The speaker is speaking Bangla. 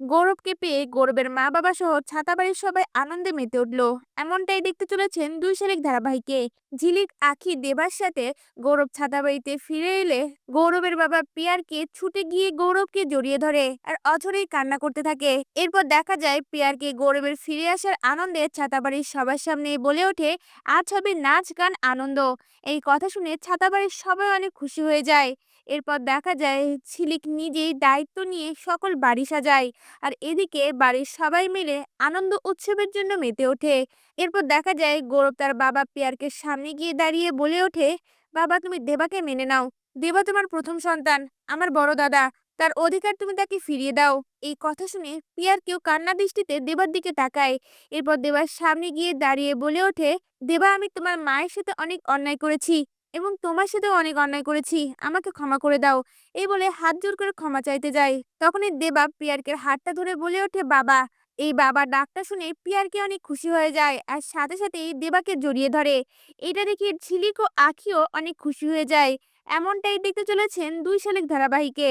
গৌরবকে পেয়ে গৌরবের মা বাবা সহ ছাতাবাড়ির সবাই আনন্দে মেতে উঠল। এমনটাই দেখতে চলেছেন দুই শালিক ধারাবাহিকে। ঝিলিক, আখি, দেবার সাথে গৌরব ছাতাবাড়িতে ফিরে এলে গৌরবের বাবা পিয়ারকে ছুটে গিয়ে গৌরবকে জড়িয়ে ধরে আর অঝরেই কান্না করতে থাকে। এরপর দেখা যায় পিয়ারকে গৌরবের ফিরে আসার আনন্দে ছাতাবাড়ির সবার সামনে বলে ওঠে, আজ হবে নাচ, গান, আনন্দ। এই কথা শুনে ছাতাবাড়ির সবাই অনেক খুশি হয়ে যায়। এরপর দেখা যায় ঝিলিক নিজেই দায়িত্ব নিয়ে সকল বাড়ি সাজায়। আর এদিকে বাড়ির সবাই মিলে আনন্দ উৎসবের জন্য মেতে ওঠে। এরপর দেখা যায় গৌরব তার বাবা পিয়ারকে সামনে গিয়ে দাঁড়িয়ে বলে ওঠে, বাবা, তুমি দেবাকে মেনে নাও। দেবা তোমার প্রথম সন্তান, আমার বড় দাদা। তার অধিকার তুমি তাকে ফিরিয়ে দাও। এই কথা শুনে পিয়ার কেউ কান্না দৃষ্টিতে দেবার দিকে তাকায়। এরপর দেবার সামনে গিয়ে দাঁড়িয়ে বলে ওঠে, দেবা, আমি তোমার মায়ের সাথে অনেক অন্যায় করেছি। এবং তোমার সাথে অনেক অন্যায় করেছি, আমাকে ক্ষমা করে দাও। এই বলে হাত জোর করে ক্ষমা চাইতে যায়। তখনই দেবা পিয়ারকে হাতটা ধরে বলে ওঠে, বাবা। এই বাবা ডাকটা শুনে পিয়ারকে অনেক খুশি হয়ে যায় আর সাথে সাথেই দেবাকে জড়িয়ে ধরে। এটা দেখে ঝিলিক ও আখিও অনেক খুশি হয়ে যায়। এমনটাই দেখতে চলেছেন দুই শালিক ধারাবাহিকে।